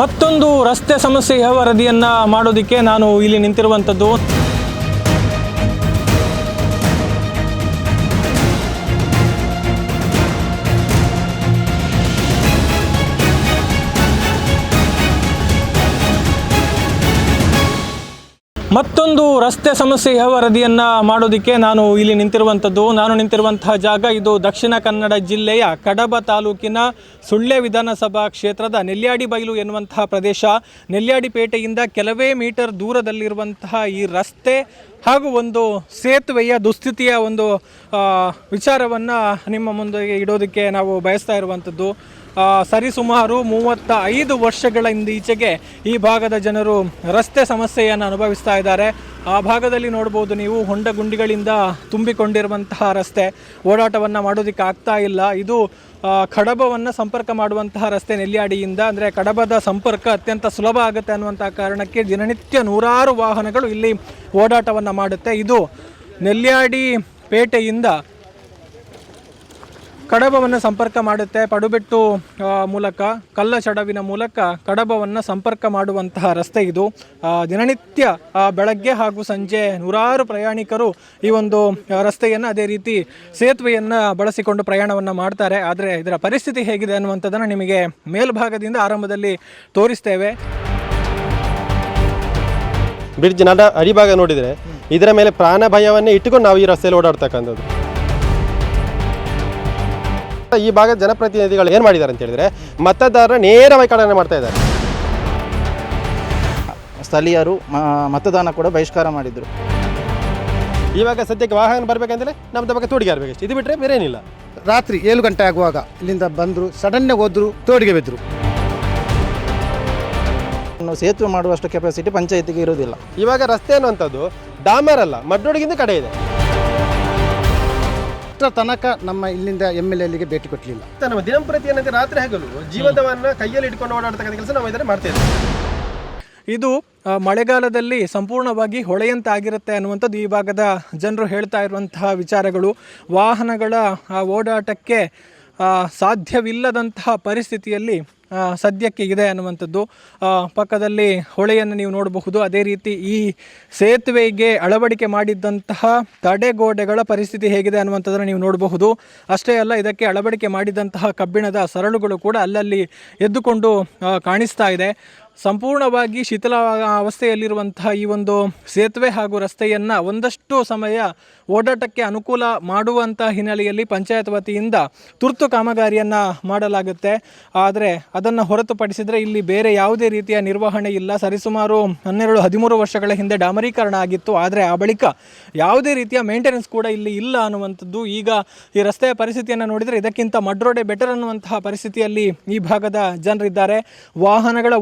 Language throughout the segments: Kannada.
ಮತ್ತೊಂದು ರಸ್ತೆ ಸಮಸ್ಯೆಯ ವರದಿಯನ್ನು ಮಾಡೋದಕ್ಕೆ ನಾನು ಇಲ್ಲಿ ನಿಂತಿರುವಂಥದ್ದು? ಮತ್ತೊಂದು ರಸ್ತೆ ಸಮಸ್ಯೆಯ ವರದಿಯನ್ನು ಮಾಡೋದಕ್ಕೆ ನಾನು ಇಲ್ಲಿ ನಿಂತಿರುವಂಥದ್ದು. ನಾನು ನಿಂತಿರುವಂತಹ ಜಾಗ ಇದು ದಕ್ಷಿಣ ಕನ್ನಡ ಜಿಲ್ಲೆಯ ಕಡಬ ತಾಲೂಕಿನ ಸುಳ್ಳೆ ವಿಧಾನಸಭಾ ಕ್ಷೇತ್ರದ ನೆಲ್ಯಾಡಿ ಬೈಲು ಎನ್ನುವಂತಹ ಪ್ರದೇಶ. ನೆಲ್ಯಾಡಿಪೇಟೆಯಿಂದ ಕೆಲವೇ ಮೀಟರ್ ದೂರದಲ್ಲಿರುವಂತಹ ಈ ರಸ್ತೆ ಹಾಗೂ ಒಂದು ಸೇತುವೆಯ ದುಸ್ಥಿತಿಯ ಒಂದು ವಿಚಾರವನ್ನು ನಿಮ್ಮ ಮುಂದೆ ಇಡೋದಕ್ಕೆ ನಾವು ಬಯಸ್ತಾ ಇರುವಂಥದ್ದು. ಸರಿಸುಮಾರು ಮೂವತ್ತ ಐದು ವರ್ಷಗಳ ಹಿಂದೀಚೆಗೆ ಈ ಭಾಗದ ಜನರು ರಸ್ತೆ ಸಮಸ್ಯೆಯನ್ನು ಅನುಭವಿಸ್ತಾ ಇದ್ದಾರೆ. ಆ ಭಾಗದಲ್ಲಿ ನೋಡ್ಬೋದು ನೀವು ಹೊಂಡ ಗುಂಡಿಗಳಿಂದ ತುಂಬಿಕೊಂಡಿರುವಂತಹ ರಸ್ತೆ. ಓಡಾಟವನ್ನು ಮಾಡೋದಕ್ಕೆ ಆಗ್ತಾ ಇಲ್ಲ. ಇದು ಕಡಬವನ್ನು ಸಂಪರ್ಕ ಮಾಡುವಂತಹ ರಸ್ತೆ ನೆಲ್ಯಾಡಿಯಿಂದ ಅಂದರೆ ಕಡಬದ ಸಂಪರ್ಕ ಅತ್ಯಂತ ಸುಲಭ ಆಗುತ್ತೆ ಅನ್ನುವಂಥ ಕಾರಣಕ್ಕೆ ದಿನನಿತ್ಯ ನೂರಾರು ವಾಹನಗಳು ಇಲ್ಲಿ ಓಡಾಟವನ್ನು ಮಾಡುತ್ತೆ. ಇದು ನೆಲ್ಯಾಡಿ ಪೇಟೆಯಿಂದ ಕಡಬವನ್ನು ಸಂಪರ್ಕ ಮಾಡುತ್ತೆ ಪಡುಬೆಟ್ಟು ಮೂಲಕ ಕಲ್ಲ ಚಡವಿನ ಮೂಲಕ ಕಡಬವನ್ನು ಸಂಪರ್ಕ ಮಾಡುವಂತಹ ರಸ್ತೆ ಇದು. ದಿನನಿತ್ಯ ಬೆಳಗ್ಗೆ ಹಾಗೂ ಸಂಜೆ ನೂರಾರು ಪ್ರಯಾಣಿಕರು ಈ ಒಂದು ರಸ್ತೆಯನ್ನು ಅದೇ ರೀತಿ ಸೇತುವೆಯನ್ನು ಬಳಸಿಕೊಂಡು ಪ್ರಯಾಣವನ್ನು ಮಾಡ್ತಾರೆ. ಆದರೆ ಇದರ ಪರಿಸ್ಥಿತಿ ಹೇಗಿದೆ ಅನ್ನುವಂಥದ್ದನ್ನು ನಿಮಗೆ ಮೇಲ್ಭಾಗದಿಂದ ಆರಂಭದಲ್ಲಿ ತೋರಿಸ್ತೇವೆ. ಬ್ರಿಡ್ಜ್ ನಡ ಅಡಿಭಾಗ ನೋಡಿದರೆ ಇದರ ಮೇಲೆ ಪ್ರಾಣ ಭಯವನ್ನೇ ಇಟ್ಟುಕೊಂಡು ನಾವು ಈ ರಸ್ತೆಯಲ್ಲಿ ಓಡಾಡ್ತಕ್ಕಂಥದ್ದು. ಈ ಭಾಗದ ಜನಪ್ರತಿನಿಧಿಗಳು ಏನು ಮಾಡಿದ್ದಾರೆ ಅಂತ ಹೇಳಿದ್ರೆ ಮತದಾರರ ನೇರವಾಗಿ ಕಡನೆ ಮಾಡ್ತಾ ಇದ್ದಾರೆ. ಸ್ಥಳೀಯರು ಮತದಾನ ಕೂಡ ಬಹಿಷ್ಕಾರ ಮಾಡಿದರು. ಇವಾಗ ಸದ್ಯಕ್ಕೆ ವಾಹನ ಬರಬೇಕಂದ್ರೆ ನಮ್ದು ಬಗ್ಗೆ ತೋಡಿಗೆ ಇರಬೇಕು ಇದು ಬಿಟ್ಟರೆ ಬೇರೆ ಏನಿಲ್ಲ. ರಾತ್ರಿ ಏಳು ಗಂಟೆ ಆಗುವಾಗ ಇಲ್ಲಿಂದ ಬಂದರು ಸಡನ್ನೇ ಹೋದ್ರು ತೋಡಿಗೆ ಬಿದ್ದರು ಸೇತುವೆ ಮಾಡುವಷ್ಟು ಕೆಪಾಸಿಟಿ ಪಂಚಾಯತಿಗೆ ಇರುವುದಿಲ್ಲ. ಇವಾಗ ರಸ್ತೆ ಅನ್ನುವಂಥದ್ದು ಡಾಮರ್ ಅಲ್ಲ ಮಡ್ರೋಡಿಗಿಂತ ಕಡೆ ಇದೆ. ಅಷ್ಟರ ತನಕ ನಮ್ಮ ಇಲ್ಲಿಂದ ಎಂ ಎಲ್ ಎಲ್ಲಿಗೆ ಭೇಟಿ ಕೊಟ್ಟಲಿಲ್ಲ ನಮ್ಮ ದಿನಂಪ್ರತಿ ಏನಂದ್ರೆ ರಾತ್ರಿ ಹಗಲು ಜೀವನವನ್ನ ಕೈಯಲ್ಲಿ ಇಟ್ಕೊಂಡು ಓಡಾಡ್ತಕ್ಕಂಥ ಕೆಲಸ ನಾವು ಇದನ್ನು ಮಾಡ್ತೇವೆ ಇದ್ದೀವಿ. ಇದು ಮಳೆಗಾಲದಲ್ಲಿ ಸಂಪೂರ್ಣವಾಗಿ ಹೊಳೆಯಂತಾಗಿರುತ್ತೆ ಅನ್ನುವಂಥದ್ದು ಈ ಭಾಗದ ಜನರು ಹೇಳ್ತಾ ಇರುವಂತಹ ವಿಚಾರಗಳು. ವಾಹನಗಳ ಆ, ಓಡಾಟಕ್ಕೆ ಸಾಧ್ಯವಿಲ್ಲದಂತಹ ಪರಿಸ್ಥಿತಿಯಲ್ಲಿ ಸದ್ಯಕ್ಕೆ ಇದೆ ಅನ್ನುವಂಥದ್ದು. ಪಕ್ಕದಲ್ಲಿ ಹೊಳೆಯನ್ನು ನೀವು ನೋಡಬಹುದು. ಅದೇ ರೀತಿ ಈ ಸೇತುವೆಗೆ ಅಳವಡಿಕೆ ಮಾಡಿದ್ದಂತಹ ತಡೆಗೋಡೆಗಳ ಪರಿಸ್ಥಿತಿ ಹೇಗಿದೆ ಅನ್ನುವಂಥದ್ದನ್ನು ನೀವು ನೋಡಬಹುದು. ಅಷ್ಟೇ ಅಲ್ಲ, ಇದಕ್ಕೆ ಅಳವಡಿಕೆ ಮಾಡಿದಂತಹ ಕಬ್ಬಿಣದ ಸರಳುಗಳು ಕೂಡ ಅಲ್ಲಲ್ಲಿ ಎದ್ದುಕೊಂಡು ಕಾಣಿಸ್ತಾ ಇದೆ. ಸಂಪೂರ್ಣವಾಗಿ ಶಿಥಿಲ ಅವಸ್ಥೆಯಲ್ಲಿರುವಂತಹ ಈ ಒಂದು ಸೇತುವೆ ಹಾಗೂ ರಸ್ತೆಯನ್ನು ಒಂದಷ್ಟು ಸಮಯ ಓಡಾಟಕ್ಕೆ ಅನುಕೂಲ ಮಾಡುವಂಥ ಹಿನ್ನೆಲೆಯಲ್ಲಿ ಪಂಚಾಯತ್ ವತಿಯಿಂದ ತುರ್ತು ಕಾಮಗಾರಿಯನ್ನು ಮಾಡಲಾಗುತ್ತೆ. ಆದರೆ ಅದನ್ನು ಹೊರತುಪಡಿಸಿದರೆ ಇಲ್ಲಿ ಬೇರೆ ಯಾವುದೇ ರೀತಿಯ ನಿರ್ವಹಣೆ ಇಲ್ಲ. ಸರಿಸುಮಾರು ಹನ್ನೆರಡು, ಹದಿಮೂರು ವರ್ಷಗಳ ಹಿಂದೆ ಡಾಮರೀಕರಣ ಆಗಿತ್ತು. ಆದರೆ ಆ ಬಳಿಕ ಯಾವುದೇ ರೀತಿಯ ಮೇಂಟೆನೆನ್ಸ್ ಕೂಡ ಇಲ್ಲಿ ಇಲ್ಲ ಅನ್ನುವಂಥದ್ದು ಈಗ ಈ ರಸ್ತೆಯ ಪರಿಸ್ಥಿತಿಯನ್ನು ನೋಡಿದರೆ ಇದಕ್ಕಿಂತ ಮಡ್ರೋಡೆ ಬೆಟರ್ ಅನ್ನುವಂತಹ ಪರಿಸ್ಥಿತಿಯಲ್ಲಿ ಈ ಭಾಗದ ಜನರಿದ್ದಾರೆ. ವಾಹನಗಳ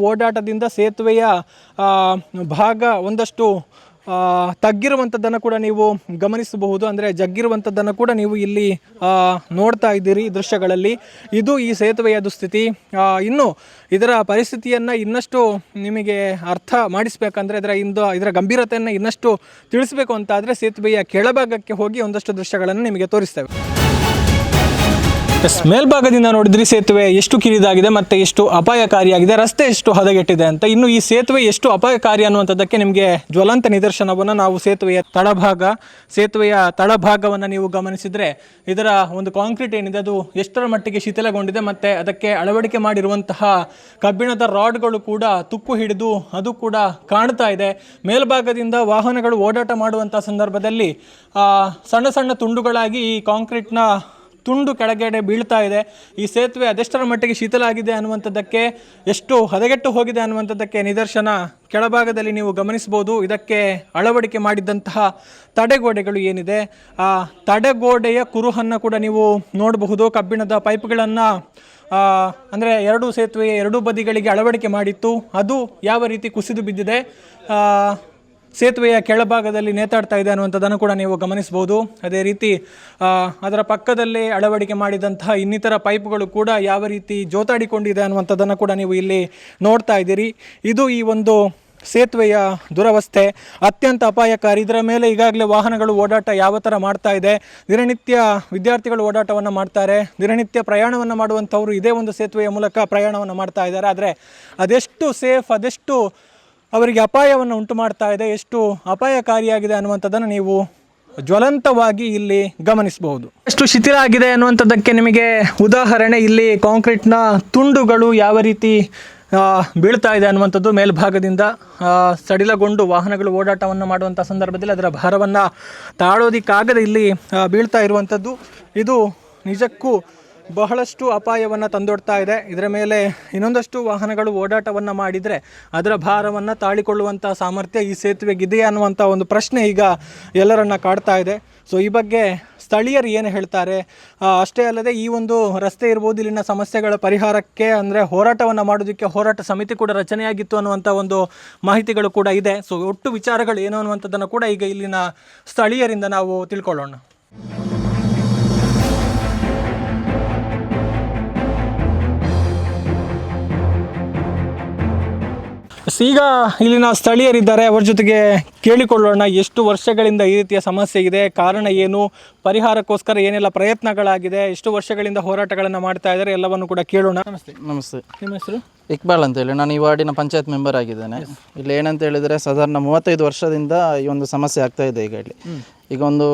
ಓಡಾಟದಿಂದ ಸೇತುವೆಯ ಭಾಗ ಒಂದಷ್ಟು ತಗ್ಗಿರುವಂಥದ್ದನ್ನು ಕೂಡ ನೀವು ಗಮನಿಸಬಹುದು. ಅಂದರೆ ಜಗ್ಗಿರುವಂಥದ್ದನ್ನು ಕೂಡ ನೀವು ಇಲ್ಲಿ ನೋಡ್ತಾ ಇದ್ದೀರಿ ದೃಶ್ಯಗಳಲ್ಲಿ. ಇದು ಈ ಸೇತುವೆಯ ದುಸ್ಥಿತಿ ಇನ್ನು ಇದರ ಪರಿಸ್ಥಿತಿಯನ್ನು ಇನ್ನಷ್ಟು ನಿಮಗೆ ಅರ್ಥ ಮಾಡಿಸ್ಬೇಕಂದ್ರೆ ಇದರ ಇಂದು, ಇದರ ಗಂಭೀರತೆಯನ್ನು ಇನ್ನಷ್ಟು ತಿಳಿಸ್ಬೇಕು ಅಂತಾದರೆ ಸೇತುವೆಯ ಕೆಳಭಾಗಕ್ಕೆ ಹೋಗಿ ಒಂದಷ್ಟು ದೃಶ್ಯಗಳನ್ನು ನಿಮಗೆ ತೋರಿಸ್ತೇವೆ. ಎಸ್ ಮೇಲ್ಭಾಗದಿಂದ ನೋಡಿದ್ರೆ ಸೇತುವೆ ಎಷ್ಟು ಕಿರಿದಾಗಿದೆ ಮತ್ತೆ ಎಷ್ಟು ಅಪಾಯಕಾರಿಯಾಗಿದೆ, ರಸ್ತೆ ಎಷ್ಟು ಹದಗೆಟ್ಟಿದೆ ಅಂತ. ಇನ್ನು ಈ ಸೇತುವೆ ಎಷ್ಟು ಅಪಾಯಕಾರಿ ಅನ್ನುವಂಥದ್ದಕ್ಕೆ ನಿಮಗೆ ಜ್ವಲಂತ ನಿದರ್ಶನವನ್ನು ನಾವು ಸೇತುವೆಯ ತಳಭಾಗ, ಸೇತುವೆಯ ತಳಭಾಗವನ್ನು ನೀವು ಗಮನಿಸಿದರೆ ಇದರ ಒಂದು ಕಾಂಕ್ರೀಟ್ ಏನಿದೆ, ಅದು ಎಷ್ಟರ ಮಟ್ಟಿಗೆ ಶಿಥಿಲಗೊಂಡಿದೆ ಮತ್ತೆ ಅದಕ್ಕೆ ಅಳವಡಿಕೆ ಮಾಡಿರುವಂತಹ ಕಬ್ಬಿಣದ ರಾಡ್ಗಳು ಕೂಡ ತುಕ್ಕು ಹಿಡಿದು ಅದು ಕೂಡ ಕಾಣ್ತಾ ಇದೆ. ಮೇಲ್ಭಾಗದಿಂದ ವಾಹನಗಳು ಓಡಾಟ ಮಾಡುವಂಥ ಸಂದರ್ಭದಲ್ಲಿ ಸಣ್ಣ ಸಣ್ಣ ತುಂಡುಗಳಾಗಿ ಈ ಕಾಂಕ್ರೀಟ್ನ ತುಂಡು ಕೆಳಗಡೆ ಬೀಳ್ತಾ ಇದೆ. ಈ ಸೇತುವೆ ಅದೆಷ್ಟರ ಮಟ್ಟಿಗೆ ಶೀತಲ ಆಗಿದೆ ಅನ್ನುವಂಥದ್ದಕ್ಕೆ, ಎಷ್ಟು ಹದಗೆಟ್ಟು ಹೋಗಿದೆ ಅನ್ನುವಂಥದ್ದಕ್ಕೆ ನಿದರ್ಶನ ಕೆಳಭಾಗದಲ್ಲಿ ನೀವು ಗಮನಿಸ್ಬೋದು ಇದಕ್ಕೆ ಅಳವಡಿಕೆ ಮಾಡಿದ್ದಂತಹ ತಡೆಗೋಡೆಗಳು ಏನಿದೆ, ಆ ತಡೆಗೋಡೆಯ ಕುರುಹನ್ನು ಕೂಡ ನೀವು ನೋಡಬಹುದು. ಕಬ್ಬಿಣದ ಪೈಪ್ಗಳನ್ನು ಅಂದರೆ ಎರಡು ಸೇತುವೆಯ ಎರಡೂ ಬದಿಗಳಿಗೆ ಅಳವಡಿಕೆ ಮಾಡಿತ್ತು. ಅದು ಯಾವ ರೀತಿ ಕುಸಿದು ಬಿದ್ದಿದೆ? ಸೇತುವೆಯ ಕೆಳಭಾಗದಲ್ಲಿ ನೇತಾಡ್ತಾ ಇದೆ ಅನ್ನುವಂಥದ್ದನ್ನು ಕೂಡ ನೀವು ಗಮನಿಸಬಹುದು. ಅದೇ ರೀತಿ ಅದರ ಪಕ್ಕದಲ್ಲೇ ಅಳವಡಿಕೆ ಮಾಡಿದಂತಹ ಇನ್ನಿತರ ಪೈಪ್ಗಳು ಕೂಡ ಯಾವ ರೀತಿ ಜೋತಾಡಿಕೊಂಡಿದೆ ಅನ್ನುವಂಥದ್ದನ್ನು ಕೂಡ ನೀವು ಇಲ್ಲಿ ನೋಡ್ತಾ ಇದ್ದೀರಿ. ಇದು ಈ ಒಂದು ಸೇತುವೆಯ ದುರವಸ್ಥೆ. ಅತ್ಯಂತ ಅಪಾಯಕಾರಿ. ಇದರ ಮೇಲೆ ಈಗಾಗಲೇ ವಾಹನಗಳು ಓಡಾಟ ಯಾವ ಥರ ಮಾಡ್ತಾ ಇದೆ. ದಿನನಿತ್ಯ ವಿದ್ಯಾರ್ಥಿಗಳು ಓಡಾಟವನ್ನು ಮಾಡ್ತಾರೆ. ದಿನನಿತ್ಯ ಪ್ರಯಾಣವನ್ನು ಮಾಡುವಂಥವರು ಇದೇ ಒಂದು ಸೇತುವೆಯ ಮೂಲಕ ಪ್ರಯಾಣವನ್ನು ಮಾಡ್ತಾ ಇದ್ದಾರೆ. ಆದರೆ ಅದೆಷ್ಟು ಸೇಫ್, ಅದೆಷ್ಟು ಅವರಿಗೆ ಅಪಾಯವನ್ನು ಉಂಟು ಮಾಡ್ತಾ ಇದೆ, ಎಷ್ಟು ಅಪಾಯಕಾರಿಯಾಗಿದೆ ಅನ್ನುವಂಥದ್ದನ್ನು ನೀವು ಜ್ವಲಂತವಾಗಿ ಇಲ್ಲಿ ಗಮನಿಸಬಹುದು. ಎಷ್ಟು ಶಿಥಿಲ ಆಗಿದೆ ಅನ್ನುವಂಥದ್ದಕ್ಕೆ ನಿಮಗೆ ಉದಾಹರಣೆ, ಇಲ್ಲಿ ಕಾಂಕ್ರೀಟ್ನ ತುಂಡುಗಳು ಯಾವ ರೀತಿ ಬೀಳ್ತಾ ಇದೆ ಅನ್ನುವಂಥದ್ದು ಮೇಲ್ಭಾಗದಿಂದ ಸಡಿಲಗೊಂಡು ವಾಹನಗಳು ಓಡಾಟವನ್ನು ಮಾಡುವಂಥ ಸಂದರ್ಭದಲ್ಲಿ ಅದರ ಭಾರವನ್ನು ತಾಳೋದಿಕ್ಕಾಗದೆ ಇಲ್ಲಿ ಬೀಳ್ತಾ ಇರುವಂಥದ್ದು. ಇದು ನಿಜಕ್ಕೂ ಬಹಳಷ್ಟು ಅಪಾಯವನ್ನು ತಂದೊಡ್ತಾ ಇದೆ. ಇದರ ಮೇಲೆ ಇನ್ನೊಂದಷ್ಟು ವಾಹನಗಳು ಓಡಾಟವನ್ನು ಮಾಡಿದರೆ ಅದರ ಭಾರವನ್ನು ತಾಳಿಕೊಳ್ಳುವಂಥ ಸಾಮರ್ಥ್ಯ ಈ ಸೇತುವೆಗಿದೆಯಾ ಅನ್ನುವಂಥ ಒಂದು ಪ್ರಶ್ನೆ ಈಗ ಎಲ್ಲರನ್ನ ಕಾಡ್ತಾ ಇದೆ. ಸೊ ಈ ಬಗ್ಗೆ ಸ್ಥಳೀಯರು ಏನು ಹೇಳ್ತಾರೆ? ಅಷ್ಟೇ ಅಲ್ಲದೆ ಈ ಒಂದು ರಸ್ತೆ ಇರ್ಬೋದು, ಇಲ್ಲಿನ ಸಮಸ್ಯೆಗಳ ಪರಿಹಾರಕ್ಕೆ ಅಂದರೆ ಹೋರಾಟವನ್ನು ಮಾಡೋದಕ್ಕೆ ಹೋರಾಟ ಸಮಿತಿ ಕೂಡ ರಚನೆಯಾಗಿತ್ತು ಅನ್ನುವಂಥ ಒಂದು ಮಾಹಿತಿಗಳು ಕೂಡ ಇದೆ. ಸೊ ಒಟ್ಟು ವಿಚಾರಗಳು ಏನು ಅನ್ನುವಂಥದ್ದನ್ನು ಕೂಡ ಈಗ ಇಲ್ಲಿನ ಸ್ಥಳೀಯರಿಂದ ನಾವು ತಿಳ್ಕೊಳ್ಳೋಣ. ಈಗ ಇಲ್ಲಿನ ಸ್ಥಳೀಯರಿದ್ದಾರೆ. ಅವರ ಜೊತೆಗೆ ಕೇಳಿಕೊಳ್ಳೋಣ. ಎಷ್ಟು ವರ್ಷಗಳಿಂದ ಈ ರೀತಿಯ ಸಮಸ್ಯೆ ಇದೆ? ಕಾರಣ ಏನು? ಪರಿಹಾರಕ್ಕೋಸ್ಕರ ಏನೆಲ್ಲ ಪ್ರಯತ್ನಗಳಾಗಿದೆ? ಎಷ್ಟು ವರ್ಷಗಳಿಂದ ಹೋರಾಟಗಳನ್ನು ಮಾಡ್ತಾ ಇದ್ದಾರೆ? ಎಲ್ಲವನ್ನು ಕೂಡ ಕೇಳೋಣ. ನಮಸ್ತೆ. ನಮಸ್ತೆ. ನಿಮ್ಮ ಹೆಸರು? ಇಕ್ಬಾಲ್ ಅಂತ ಹೇಳಿ. ನಾನು ಈ ವಾರ್ಡಿನ ಪಂಚಾಯತ್ ಮೆಂಬರ್ ಆಗಿದ್ದೇನೆ. ಇಲ್ಲಿ ಏನಂತ ಹೇಳಿದರೆ ಸಾಧಾರಣ ಮೂವತ್ತೈದು ವರ್ಷದಿಂದ ಈ ಒಂದು ಸಮಸ್ಯೆ ಆಗ್ತಾ ಇದೆ ಈಗ ಇಲ್ಲಿ. ಈಗ ಒಂದು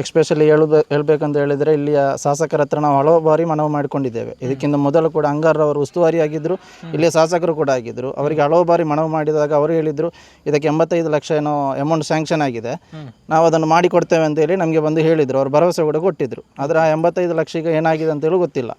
ಎಕ್ಸ್ಪೆಷಲಿ ಹೇಳುದು ಹೇಳಬೇಕಂತ ಹೇಳಿದರೆ ಇಲ್ಲಿಯ ಶಾಸಕರ ಹತ್ರ ನಾವು ಹಲವು ಬಾರಿ ಮನವಿ ಮಾಡಿಕೊಂಡಿದ್ದೇವೆ. ಇದಕ್ಕಿಂತ ಮೊದಲು ಕೂಡ ಅಂಗಾರವರು ಉಸ್ತುವಾರಿ ಆಗಿದ್ದರು ಇಲ್ಲಿಯ ಶಾಸಕರು ಕೂಡ ಆಗಿದ್ದರು ಅವರಿಗೆ ಹಲವು ಬಾರಿ ಮನವಿ ಮಾಡಿದಾಗ ಅವರು ಹೇಳಿದರು ಇದಕ್ಕೆ ಎಂಬತ್ತೈದು ಲಕ್ಷ ಏನೋ ಅಮೌಂಟ್ ಸ್ಯಾಂಕ್ಷನ್ ಆಗಿದೆ. ನಾವು ಅದನ್ನು ಮಾಡಿಕೊಡ್ತೇವೆ ಅಂತೇಳಿ ನಮಗೆ ಬಂದು ಹೇಳಿದರು. ಅವರು ಭರವಸೆ ಕೂಡ ಕೊಟ್ಟಿದ್ದರು ಆದರೆ ಆ ಎಂಬತ್ತೈದು ಲಕ್ಷ ಈಗ ಏನಾಗಿದೆ ಅಂತೇಳಿ ಗೊತ್ತಿಲ್ಲ.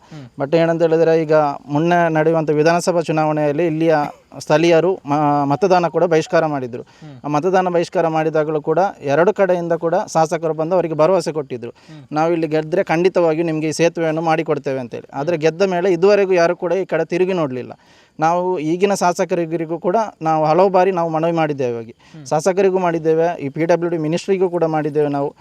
ಬಟ್ ಏನಂತ ಹೇಳಿದರೆ ಈಗ ಮುನ್ನೆ ನಡೆಯುವಂಥ ವಿಧಾನಸಭಾ ಚುನಾವಣೆಯಲ್ಲಿ ಇಲ್ಲಿಯ ಸ್ಥಳೀಯರು ಮ- ಮತದಾನ ಕೂಡ ಬಹಿಷ್ಕಾರ ಮಾಡಿದರು. ಆ ಮತದಾನ ಬಹಿಷ್ಕಾರ ಮಾಡಿದಾಗಲೂ ಕೂಡ ಎರಡು ಕಡೆಯಿಂದ ಕೂಡ ಶಾಸಕರು ಬಂದು ಅವರಿಗೆ ಭರವಸೆ ಕೊಟ್ಟಿದ್ದರು ನಾವು ಇಲ್ಲಿ ಗೆದ್ದರೆ ಖಂಡಿತವಾಗಿಯೂ ನಿಮಗೆ ಈ ಸೇತುವೆಯನ್ನು ಮಾಡಿಕೊಡ್ತೇವೆ ಅಂತೇಳಿ. ಆದರೆ ಗೆದ್ದ ಮೇಲೆ ಇದುವರೆಗೂ ಯಾರು ಕೂಡ ಈ ಕಡೆ ತಿರುಗಿ ನೋಡಲಿಲ್ಲ. ನಾವು ಈಗಿನ ಶಾಸಕರಿಗೂ ಕೂಡ ನಾವು ಹಲವು ಬಾರಿ ನಾವು ಮನವಿ ಮಾಡಿದ್ದೇವೆ ಶಾಸಕರಿಗೂ ಮಾಡಿದ್ದೇವೆ ಈ ಪಿ ಡಬ್ಲ್ಯೂ ಡಿ ಮಿನಿಸ್ಟ್ರಿಗೂ ಕೂಡ ಮಾಡಿದ್ದೇವೆ ನಾವು.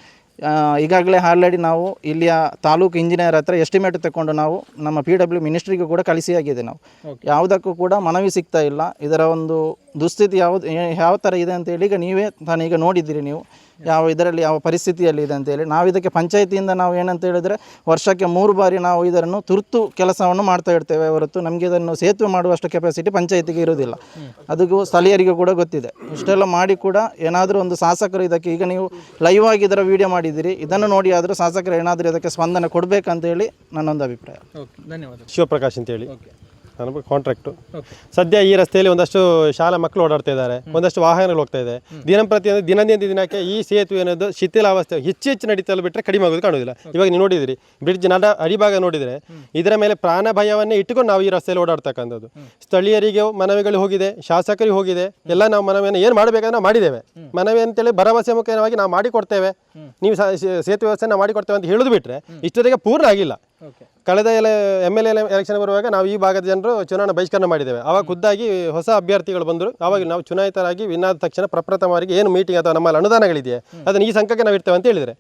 ಈಗಾಗಲೇ ಆಲ್ರೆಡಿ ನಾವು ಇಲ್ಲಿಯ ತಾಲೂಕು ಇಂಜಿನಿಯರ್ ಹತ್ರ ಎಸ್ಟಿಮೇಟ್ ತಗೊಂಡು ನಾವು ನಮ್ಮ ಪಿ ಡಬ್ಲ್ಯೂ ಮಿನಿಸ್ಟ್ರಿಗೂ ಕೂಡ ಕಳಿಸಿಯಾಗಿದೆ ನಾವು. ಯಾವುದಕ್ಕೂ ಕೂಡ ಮನವಿ ಸಿಗ್ತಾ ಇಲ್ಲ. ಇದರ ಒಂದು ದುಸ್ಥಿತಿ ಯಾವುದು ಯಾವ ಥರ ಇದೆ ಅಂತೇಳಿ ಈಗ ನೀವೇ ತಾನು ಈಗ ನೋಡಿದ್ದೀರಿ ನೀವು. ಯಾವ ಇದರಲ್ಲಿ ಯಾವ ಪರಿಸ್ಥಿತಿಯಲ್ಲಿ ಇದೆ ಅಂತೇಳಿ ನಾವು ಇದಕ್ಕೆ ಪಂಚಾಯತಿಯಿಂದ ನಾವು ಏನಂತ ಹೇಳಿದರೆ ವರ್ಷಕ್ಕೆ ಮೂರು ಬಾರಿ ನಾವು ಇದನ್ನು ತುರ್ತು ಕೆಲಸವನ್ನು ಮಾಡ್ತಾ ಇರ್ತೇವೆ ಹೊರತು ನಮಗೆ ಇದನ್ನು ಸೇತುವೆ ಮಾಡುವಷ್ಟು ಕೆಪಾಸಿಟಿ ಪಂಚಾಯತಿಗೆ ಇರುವುದಿಲ್ಲ. ಅದಕ್ಕೂ ಸ್ಥಳೀಯರಿಗೂ ಕೂಡ ಗೊತ್ತಿದೆ. ಇಷ್ಟೆಲ್ಲ ಮಾಡಿ ಕೂಡ ಏನಾದರೂ ಒಂದು ಶಾಸಕರು ಇದಕ್ಕೆ ಈಗ ನೀವು ಲೈವ್ ಆಗಿ ಇದರ ವಿಡಿಯೋ ಮಾಡಿದ್ದೀರಿ. ಇದನ್ನು ನೋಡಿ ಆದರೂ ಶಾಸಕರು ಏನಾದರೂ ಇದಕ್ಕೆ ಸ್ಪಂದನೆ ಕೊಡಬೇಕಂತೇಳಿ ನನ್ನೊಂದು ಅಭಿಪ್ರಾಯ. ಓಕೆ ಧನ್ಯವಾದ ಶಿವಪ್ರಕಾಶ್ ಅಂತೇಳಿ ನಾನು ಕಾಂಟ್ರಾಕ್ಟು ಸದ್ಯ ಈ ರಸ್ತೆಯಲ್ಲಿ ಒಂದಷ್ಟು ಶಾಲಾ ಮಕ್ಕಳು ಓಡಾಡ್ತಾ ಇದ್ದಾರೆ. ಒಂದಷ್ಟು ವಾಹನಗಳು ಹೋಗ್ತಾ ಇದೆ. ದಿನಂಪ್ರತಿ ಅಂದರೆ ದಿನದಿಂದ ದಿನಕ್ಕೆ ಈ ಸೇತುವೆ ಅನ್ನೋದು ಶಿಥಿಲಾವಸ್ಥೆ ಹೆಚ್ಚು ಹೆಚ್ಚು ನಡೀತಲು ಬಿಟ್ಟರೆ ಕಡಿಮೆ ಆಗೋದು ಕಾಣೋದಿಲ್ಲ ಇವಾಗ ನೀವು ನೋಡಿದಿರಿ ಬ್ರಿಡ್ಜ್ ನಡ ಅಡಿಭಾಗ ನೋಡಿದರೆ ಇದರ ಮೇಲೆ ಪ್ರಾಣ ಭಯವನ್ನೇ ಇಟ್ಟುಕೊಂಡು ನಾವು ಈ ರಸ್ತೆಯಲ್ಲಿ ಓಡಾಡ್ತಕ್ಕಂಥದ್ದು. ಸ್ಥಳೀಯರಿಗೆ ಮನವಿಗಳು ಹೋಗಿದೆ ಶಾಸಕರಿಗೆ ಹೋಗಿದೆ. ಎಲ್ಲ ನಾವು ಮನವಿಯನ್ನು ಏನು ಮಾಡಬೇಕಂದ್ರೆ ನಾವು ಮಾಡಿದ್ದೇವೆ. ಮನವಿ ಅಂತೇಳಿ ಭರವಸೆ ಮುಖೇನವಾಗಿ ನಾವು ಮಾಡಿಕೊಡ್ತೇವೆ. ನೀವು ಸೇತುವೆ ವ್ಯವಸ್ಥೆ ನಾವು ಮಾಡಿಕೊಡ್ತೇವೆ ಅಂತ ಹೇಳೋದು ಬಿಟ್ಟರೆ ಇಷ್ಟೊತ್ತಿಗೆ ಪೂರ್ಣ ಆಗಿಲ್ಲ. ಓಕೆ ಕಳೆದ ಎಲೆ ಎಂ ಎಲ್ ಎ ಎಲೆಕ್ಷನ್ ಬರುವಾಗ ನಾವು ಈ ಭಾಗದ ಜನರು ಚುನಾವಣಾ ಬಹಿಷ್ಕರಣ ಮಾಡಿದ್ದೇವೆ. ಆವಾಗ ಖುದ್ದಾಗಿ ಹೊಸ ಅಭ್ಯರ್ಥಿಗಳು ಬಂದರು. ಅವಾಗ ನಾವು ಚುನಾಯಿತರಾಗಿ ವಿನ್ನಾದ ತಕ್ಷಣ ಪ್ರಪ್ರಥಮವಾಗಿ ಏನು ಮೀಟಿಂಗ್ ಅಥವಾ ನಮ್ಮಲ್ಲಿ ಅನುದಾನಗಳಿದೆಯೇ ಅದನ್ನು ಈ ಸಂಖ್ಯೆಗೆ ನಾವು ಇರ್ತೇವೆ ಅಂತ ಹೇಳಿದರೆ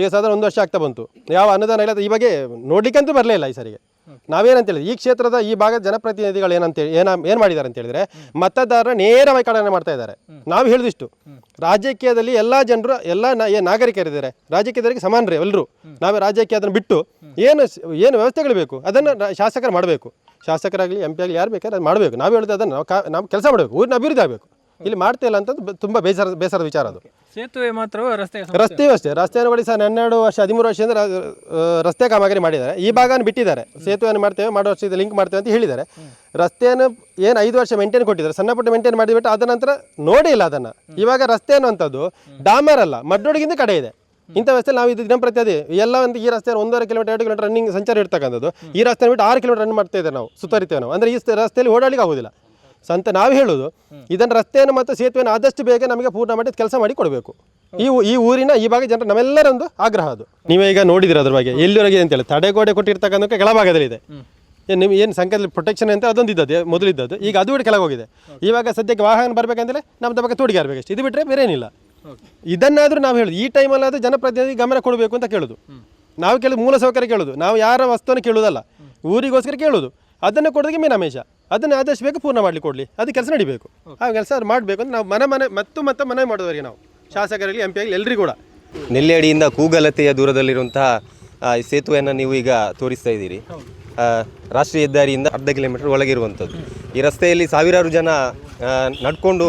ಈಗ ಸಾಧಾರಣ ಒಂದು ವರ್ಷ ಆಗ್ತಾ ಬಂತು. ಯಾವ ಅನುದಾನ ಇಲ್ಲ ಈ ಬಗ್ಗೆ ನೋಡಲಿಕ್ಕಂತೂ ಬರಲೇ ಇಲ್ಲ ಈ ಸರಿಗೆ. ನಾವೇನಂತೇಳಿ ಈ ಕ್ಷೇತ್ರದ ಈ ಭಾಗದ ಜನಪ್ರತಿನಿಧಿಗಳು ಏನಂತೇಳಿ ಏನ ಏನು ಮಾಡಿದ್ದಾರೆ ಅಂತ ಹೇಳಿದ್ರೆ ಮತದಾರರ ನೇರವಾಗಿ ಕಡನೆ ಮಾಡ್ತಾ ಇದ್ದಾರೆ. ನಾವು ಹೇಳಿದಿಷ್ಟು. ರಾಜಕೀಯದಲ್ಲಿ ಎಲ್ಲ ಜನರು ಎಲ್ಲ ನಾಗರಿಕರಿದ್ದಾರೆ. ರಾಜಕೀಯದವರಿಗೆ ಸಮಾನರೇ ಎಲ್ಲರೂ. ನಾವೇ ರಾಜಕೀಯ ಅದನ್ನು ಬಿಟ್ಟು ಏನು ಏನು ವ್ಯವಸ್ಥೆಗಳು ಬೇಕು? ಅದನ್ನು ಶಾಸಕರು ಮಾಡಬೇಕು. ಶಾಸಕರಾಗಲಿ ಎಂ ಪಿ ಆಗಲಿ ಯಾರು ಬೇಕಾದ್ರೆ ಅದು ಮಾಡಬೇಕು. ನಾವು ಹೇಳೋದು ಅದನ್ನು ನಾವು ಕಾ ನಾವು ಕೆಲಸ ಮಾಡಬೇಕು. ಊರಿನ ಅಭಿವೃದ್ಧಿ ಆಗಬೇಕು. ಇಲ್ಲಿ ಮಾಡ್ತಾ ಇಲ್ಲ ಅಂತಂದು ತುಂಬ ಬೇಸರ ಬೇಸರದ ವಿಚಾರ ಅದು. ಸೇತುವೆ ಮಾತ್ರ ರಸ್ತೆ ರಸ್ತೆ ಅಷ್ಟೇ. ರಸ್ತೆಯನ್ನು ಬಳಿ ಸರ್ ಹನ್ನೆರಡು ವರ್ಷ ಹದಿಮೂರು ವರ್ಷದಿಂದ ರಸ್ತೆ ಕಾಮಗಾರಿ ಮಾಡಿದ್ದಾರೆ. ಈ ಭಾಗನ ಬಿಟ್ಟಿದ್ದಾರೆ. ಸೇತುವೆಯನ್ನು ಮಾಡ್ತೇವೆ ಮಾಡೋ ವರ್ಷದ ಲಿಂಕ್ ಮಾಡ್ತೇವೆ ಅಂತ ಹೇಳಿದ್ದಾರೆ. ರಸ್ತೆಯನ್ನು ಏನು ಐದು ವರ್ಷ ಮೇಂಟೈನ್ ಕೊಟ್ಟಿದ್ದಾರೆ ಸಣ್ಣ ಪುಟ್ಟ ಮೇಂಟೈನ್ ಮಾಡಿಬಿಟ್ಟು ಅದ ನಂತರ ನೋಡೇ ಇಲ್ಲ ಅದನ್ನು. ಇವಾಗ ರಸ್ತೆ ಅನ್ನುವಂಥದ್ದು ಡಾಮರ್ ಅಲ್ಲ ಮಡ್ರೋಡಿಗಿಂತ ಕಡೆ ಇದೆ. ಇಂಥ ವ್ಯವಸ್ಥೆ ನಾವು ಇದು ದಿನಂಪ್ರತಿ ಅದೇ ಎಲ್ಲ ಒಂದು ಈ ರಸ್ತೆ ಒಂದೂವರೆ ಕಿಲೋಮೀಟರ್ ಎರಡು ಕಿಲೋಮೀಟರ್ ರನ್ನಿಂಗ್ ಸಂಚಾರ ಇರ್ತಕ್ಕಂಥದ್ದು. ಈ ರಸ್ತೆ ಬಿಟ್ಟು ಆರು ಕಿಲೋಮೀಟರ್ ರನ್ ಮಾಡ್ತಾ ಇದ್ದೇವೆ ನಾವು ಸುತ್ತರಿತೇವೆ ನಾವು. ಅಂದರೆ ಈ ರಸ್ತೆಯಲ್ಲಿ ಓಡಾಡಲಿಕ್ಕೆ ಆಗೋದಿಲ್ಲ. ಸಂತ ನಾವು ಹೇಳೋದು ಇದನ್ನು ರಸ್ತೆಯನ್ನು ಮತ್ತು ಸೇತುವೆಯನ್ನು ಆದಷ್ಟು ಬೇಗ ನಮಗೆ ಪೂರ್ಣ ಮಾಡಿ ಕೆಲಸ ಮಾಡಿ ಕೊಡಬೇಕು. ಈ ಈ ಊರಿನ ಈ ಭಾಗ ಜನರ ನಮ್ಮೆಲ್ಲರೊಂದು ಆಗ್ರಹ ಅದು. ನೀವೇ ಈಗ ನೋಡಿದಿರ ಅದ್ರ ಬಗ್ಗೆ. ಎಲ್ಲಿವರೆಗೆ ಅಂತೇಳಿ ತಡೆಗೋಡೆ ಕೊಟ್ಟಿರ್ತಕ್ಕಂಥ ಕೆಳಭಾಗದಲ್ಲಿದೆ ಏನು ನಿಮ್ಗೆ ಏನು ಸಂಖ್ಯೆಯಲ್ಲಿ ಪ್ರೊಟೆಕ್ಷನ್ ಅಂತ ಅದೊಂದು ಇದ್ದದ್ದು ಮೊದಲಿದ್ದದ್ದು. ಈಗ ಅದು ಬಿಟ್ಟು ಕೆಳಗೆ ಹೋಗಿದೆ. ಇವಾಗ ಸದ್ಯಕ್ಕೆ ವಾಹನ ಬರಬೇಕಂದ್ರೆ ನಮ್ಮ ಬಗ್ಗೆ ತೋಡಿಗೆ ಇರಬೇಕಷ್ಟೇ ಇದು ಬಿಟ್ಟರೆ ಬೇರೆ ಏನಿಲ್ಲ ಇದನ್ನಾದರೂ ನಾವು ಹೇಳುದು. ಈ ಟೈಮಲ್ಲಾದರೂ ಜನಪ್ರತಿನಿಧಿ ಗಮನ ಕೊಡಬೇಕು ಅಂತ ಕೇಳುದು. ನಾವು ಕೇಳೋದು ಮೂಲ ಸೌಕರ್ಯ ಕೇಳೋದು. ನಾವು ಯಾರ ವಸ್ತುವನ್ನು ಕೇಳೋದಲ್ಲ ಊರಿಗೋಸ್ಕರ ಕೇಳೋದು ಅದನ್ನು ಕೊಡೋದಕ್ಕೆ ಮೀನಾಮೇಷ. ಅದನ್ನು ಆದಷ್ಟು ಬೇಕು ಪೂರ್ಣ ಮಾಡಲಿ ಕೊಡಲಿ. ಅದು ಕೆಲಸ ನಡಿಬೇಕು. ಆ ಕೆಲಸ ಮಾಡಬೇಕು ಅಂತ ನಾವು ಮನೆ ಮನೆ ಮತ್ತು ಮತ್ತೆ ಮನೆ ಮಾಡೋದವರಿಗೆ ನಾವು. ಶಾಸಕರಲ್ಲಿ ಎಂ ಪಿ ಆಗಲಿ ಎಲ್ಲರಿಗೂ ಕೂಡ. ನೆಲ್ಲೆಡಿಯಿಂದ ಕೂಗಲತೆಯ ದೂರದಲ್ಲಿರುವಂತಹ ಸೇತುವೆಯನ್ನು ನೀವು ಈಗ ತೋರಿಸ್ತಾ ಇದ್ದೀರಿ. ಆ, ರಾಷ್ಟ್ರೀಯ ಹೆದ್ದಾರಿಯಿಂದ ಅರ್ಧ ಕಿಲೋಮೀಟರ್ ಒಳಗಿರುವಂಥದ್ದು. ಈ ರಸ್ತೆಯಲ್ಲಿ ಸಾವಿರಾರು ಜನ ನಡ್ಕೊಂಡು